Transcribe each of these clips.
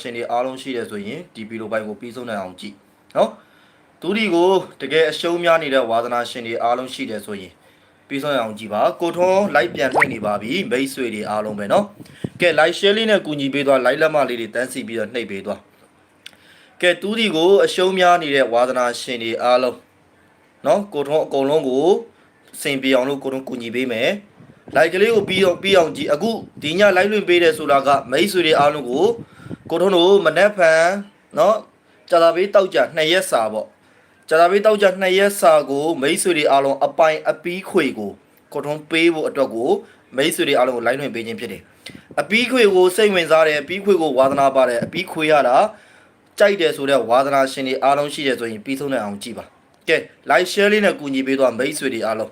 ရှင်တွေအားလုံးရှိတယ်ဆိုရင်ဒီဗီဒီယိုပိုင်းကိုပြီးဆုံးနိုင်အောင်ကြည့်နော်သူဒီကိုတကယ်အရှုံးများနေတဲ့ဝါသနာရှင်တွေအားလုံးရှိတယ်ဆိုရင်ပြီးဆုံးအောင်ကြည့်ပါကိုထွန်းလိုက်ပြန်ထွင်နေပါပြီမိတ်ဆွေတွေအားလုံးပဲနော်ကဲ like share လေးနဲ့ကူညီပေးသွား like လက်မလေးတွေတန်းစီပြီးတော့နှိပ်ပေးသွားကဲသူဒီကိုအရှုံးများနေတဲ့ဝါသနာရှင်တွေအားလုံးနော်ကိုထွန်းအကုန်လုံးကိုစင်ပြေအောင်လို့ကိုထွန်းကူညီပေးမယ်လိုက်ကလေးကိုပြီးအောင်ပြီးအောင်ကြည့်အခုဒီည live လွှင့်ပေးတယ်ဆိုတာကမိတ်ဆွေတွေအားလုံးကို ကိုထုံးတို့မနက်ဖန်နော်ကြာသာပေးတောက်ကြ2ရက်စာပေါ့ကြာသာပေးတောက်ကြ2ရက်စာကိုမိတ်ဆွေတွေအားလုံးအပိုင်အပီးခွေကိုကိုထုံးပေးဖို့အတွက်ကိုမိတ်ဆွေတွေအားလုံးကိုလိုင်းလွင်ပေးခြင်းဖြစ်တယ်အပီးခွေကိုစိတ်ဝင်စားတယ်အပီးခွေကိုဝါသနာပါတယ်အပီးခွေရတာကြိုက်တယ်ဆိုတော့ဝါသနာရှင်တွေအားလုံးရှိတယ်ဆိုရင်ပြီးဆုံးနိုင်အောင်ကြည့်ပါကဲ like share လေးနဲ့ကူညီပေးသွားမိတ်ဆွေတွေအားလုံး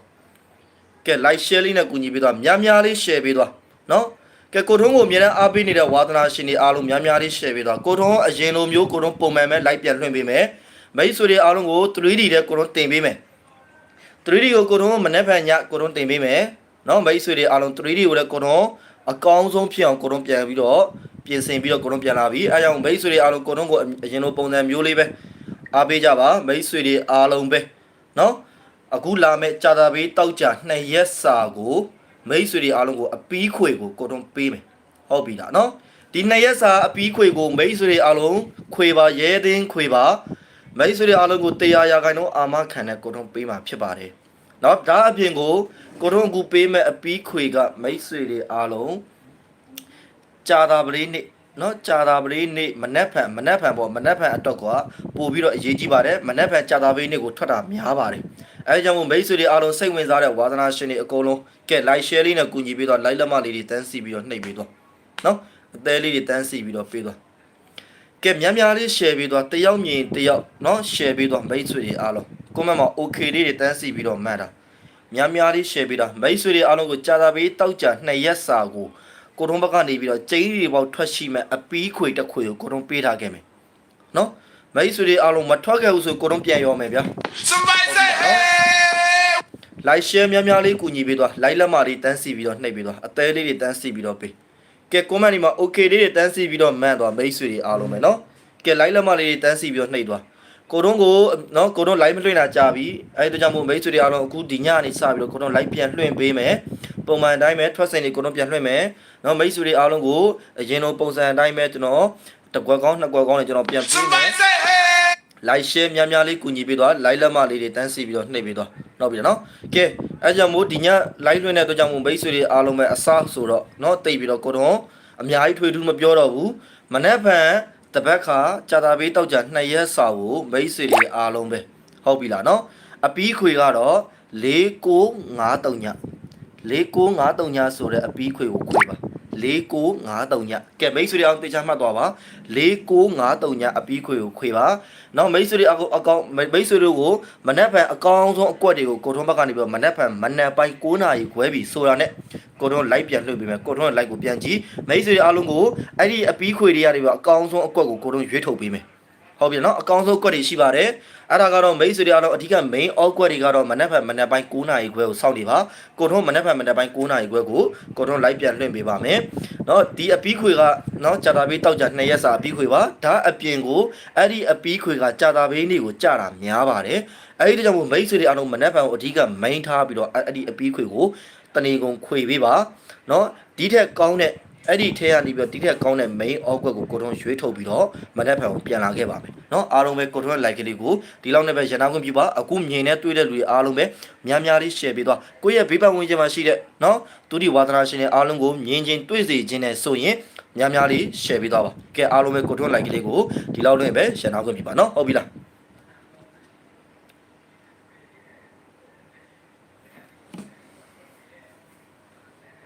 ကဲ like share လေးနဲ့ကူညီပေးသွားများများလေး share ပေးသွားနော် ကဲကိုထုံးကိုအမြဲတမ်းအားပေးနေတဲ့ဝါသနာရှင်တွေအားလုံးများများလေး share ပေးသွားကိုထုံးအရင်လိုမျိုးကိုထုံးပုံမှန်ပဲ like ပြန်လွှင့်ပေးမယ်မိတ်ဆွေတွေအားလုံးကို 3D တဲ့ကိုထုံးတင်ပေးမယ် 3D ကိုကိုထုံးမနေ့ဖန်ညကိုထုံးတင်ပေးမယ်နော်မိတ်ဆွေတွေအားလုံး 3D ကိုလည်းကိုထုံးအကောင်းဆုံးဖြစ်အောင်ကိုထုံးပြန်ပြီးတော့ပြင်ဆင်ပြီးတော့ကိုထုံးပြန်လာပြီအဲကြောင့်မိတ်ဆွေတွေအားလုံးကိုထုံးကိုအရင်လိုပုံစံမျိုးလေးပဲအားပေးကြပါမိတ်ဆွေတွေအားလုံးပဲနော်အခုလာမဲ့ကြာတာဘေးတောက်ကြနှစ်ရက်စာကို မိတ်ဆွေတွေအားလုံးကိုအပီးခွေကိုကိုတုံးပေးမယ်ဟုတ်ပြီလားနော်ဒီနှစ်ရက်စာအပီးခွေကိုမိတ်ဆွေတွေအားလုံးခွေပါရဲသိန်းခွေပါမိတ်ဆွေတွေအားလုံးကိုတရားရာခိုင်နှုန်းအာမခံတဲ့ကိုတုံးပေးမှာဖြစ်ပါတယ်နော်ဒါအပြင်ကိုကိုတုံးအခုပေးမဲ့အပီးခွေကမိတ်ဆွေတွေအားလုံးကြာတာပလေးနေ့ နော်ကြာတာပလေးနေ့မနက်ဖြန်မနက်ဖြန်ပေါ့မနက်ဖြန်အတွက်ကပို့ပြီးတော့အရေးကြီးပါတယ်မနက်ဖြန်ကြာတာပလေးနေ့ကိုထွက်တာများပါတယ်အဲကြောင့်မို့မိတ်ဆွေတွေအားလုံးစိတ်ဝင်စားတဲ့ဝါသနာရှင်တွေအကုန်လုံးကဲ like share လေးနဲ့ကူညီပေးတော့ like လက်မလေးတွေတန်းစီပြီးတော့နှိပ်ပေးတော့နော်အသေးလေးတွေတန်းစီပြီးတော့ပေးတော့ကဲများများလေး share ပေးတော့တယောက်မြင်တယောက်နော် share ပေးတော့မိတ်ဆွေတွေအားလုံး comment မှာ okay လေးတွေတန်းစီပြီးတော့မှတ်တာများများလေး share ပေးတာမိတ်ဆွေတွေအားလုံးကိုကြာတာပေးတောက်ကြနှစ်ရက်စာကို ကိုထုံးဘက်ကနေပြီးတော့ကျင်းတွေပေါက်ထွက်ရှိမဲ့အပီးခွေတစ်ခွေကိုကိုထုံးပေးထားခဲ့မယ်နော်မိတ်ဆွေတွေအားလုံးမထွက်ခဲ့ဘူးဆိုကိုထုံးပြန်ရောမယ်ဗျာ Somebody say hey! like share များများလေးကူညီပေးသွား like လက်မလေးတန်းစီပြီးတော့နှိပ်ပေးသွားအသေးလေးတွေတန်းစီပြီးတော့ပေးကဲ comment ဒီမှာ okay လေးတွေတန်းစီပြီးတော့မှန်သွားမိတ်ဆွေတွေအားလုံးပဲเนาะကဲ like လက်မလေးတွေတန်းစီပြီးတော့နှိပ်သွား ကိုတွန်းကိုနော်ကိုတွန်း live မလွှင့်တာကြာပြီအဲဒီတို့ကြောင့်မို့မိတ်ဆွေတွေအားလုံးအခုဒီညနေစပြီးတော့ကိုတွန်း live ပြန်လွှင့်ပေးမယ်ပုံမှန်အတိုင်းပဲထွက်စင်တွေကိုတွန်းပြန်လွှင့်မယ်နော်မိတ်ဆွေတွေအားလုံးကိုအရင်လိုပုံစံအတိုင်းပဲကျွန်တော်တစ်ကွက်ကောင်းနှစ်ကွက်ကောင်းနဲ့ကျွန်တော်ပြန်ပေးမယ် live share များများလေးကူညီပေးသွား live လက်မလေးတွေတန်းစီပြီးတော့နှိပ်ပေးသွားနောက်ပြီးတော့နော်ကဲအဲကြောင့်မို့ဒီည live လွှင့်တဲ့အတွက်ကြောင့်မို့မိတ်ဆွေတွေအားလုံးပဲအစားဆိုတော့နော်တိတ်ပြီးတော့ကိုတွန်းအများကြီးထွေထူးမပြောတော့ဘူးမနေ့ဖန် တပတ်ခါကြာတာဘေးတောက်ကြ2ရက်စာကိုမိတ်ဆွေတွေအားလုံးပဲဟုတ်ပြီလားနော်အပီးခွေကတော့4953ည4953ညဆိုတဲ့အပီးခွေကိုခွေပါ 4953ညကဲမိတ်ဆွေတွေအောင်တေချာမှတ်သွားပါ4953ညအပီးခွေကိုခွေပါနောက်မိတ်ဆွေတွေအကောအကောင်မိတ်ဆွေတွေကိုမနက်ဖြန်အကောင်ဆုံးအကွက်တွေကိုကိုထွန်းဘက်ကနေပြီးတော့မနက်ဖြန်မနက်ပိုင်း9နာရီခွဲပြီဆိုတာနဲ့ကိုထွန်း live ပြန်လွှင့်ပေးမယ်ကိုထွန်း live ကိုပြန်ကြည့်မိတ်ဆွေတွေအားလုံးကိုအဲ့ဒီအပီးခွေတွေကနေပြီးတော့အကောင်ဆုံးအကွက်ကိုကိုထွန်းရွေးထုတ်ပေးမယ် ဟုတ်ပြီနော်အကောင်ဆုံးကွက်တွေရှိပါတယ်အဲ့ဒါကတော့မိတ်ဆွေတွေအားလုံးအဓိက main all ကွက်တွေကတော့မနက်ဖြန်မနက်ပိုင်း9နာရီခွဲကိုစောင့်နေပါကိုထွန်းမနက်ဖြန်မနက်ပိုင်း9နာရီခွဲကိုကိုထွန်း live ပြန်လွှင့်ပေးပါမယ်နော်ဒီအပီးခွေကနော်ကြာတာဘေးတောက်ကြ2ရက်စာအပီးခွေပါဒါအပြင်ကိုအဲ့ဒီအပီးခွေကကြာတာဘေးနေ့ကိုကြာတာများပါတယ်အဲ့ဒီကြောင့်မို့မိတ်ဆွေတွေအားလုံးမနက်ဖြန်ကိုအဓိက main ထားပြီးတော့အဲ့ဒီအပီးခွေကိုတနေကုန်ခွေပေးပါနော်ဒီထက်ကောင်းတဲ့ အဲ့ဒီထဲကနေပြီးတော့ဒီထက်ကောင်းတဲ့ main output ကိုကိုထွန်းရွေးထုတ်ပြီးတော့မနက်ဖြန်ကိုပြန်လာခဲ့ပါမယ်เนาะအားလုံးပဲကိုထွန်း like ကလေးကိုဒီလောက်နဲ့ပဲရန်နာခွင့်ပြုပါအခုမြင်နဲ့တွေ့တဲ့လူတွေအားလုံးပဲများများလေး share ပေးသွားကိုယ့်ရဲ့ဘေးပတ်ဝန်းကျင်မှာရှိတဲ့เนาะသူဒီဝါသနာရှင်တွေအားလုံးကိုမြင်ချင်းတွေ့စေခြင်းနဲ့ဆိုရင်များများလေး share ပေးသွားပါကဲအားလုံးပဲကိုထွန်း like ကလေးကိုဒီလောက်နဲ့ပဲရန်နာခွင့်ပြုပါเนาะဟုတ်ပြီလား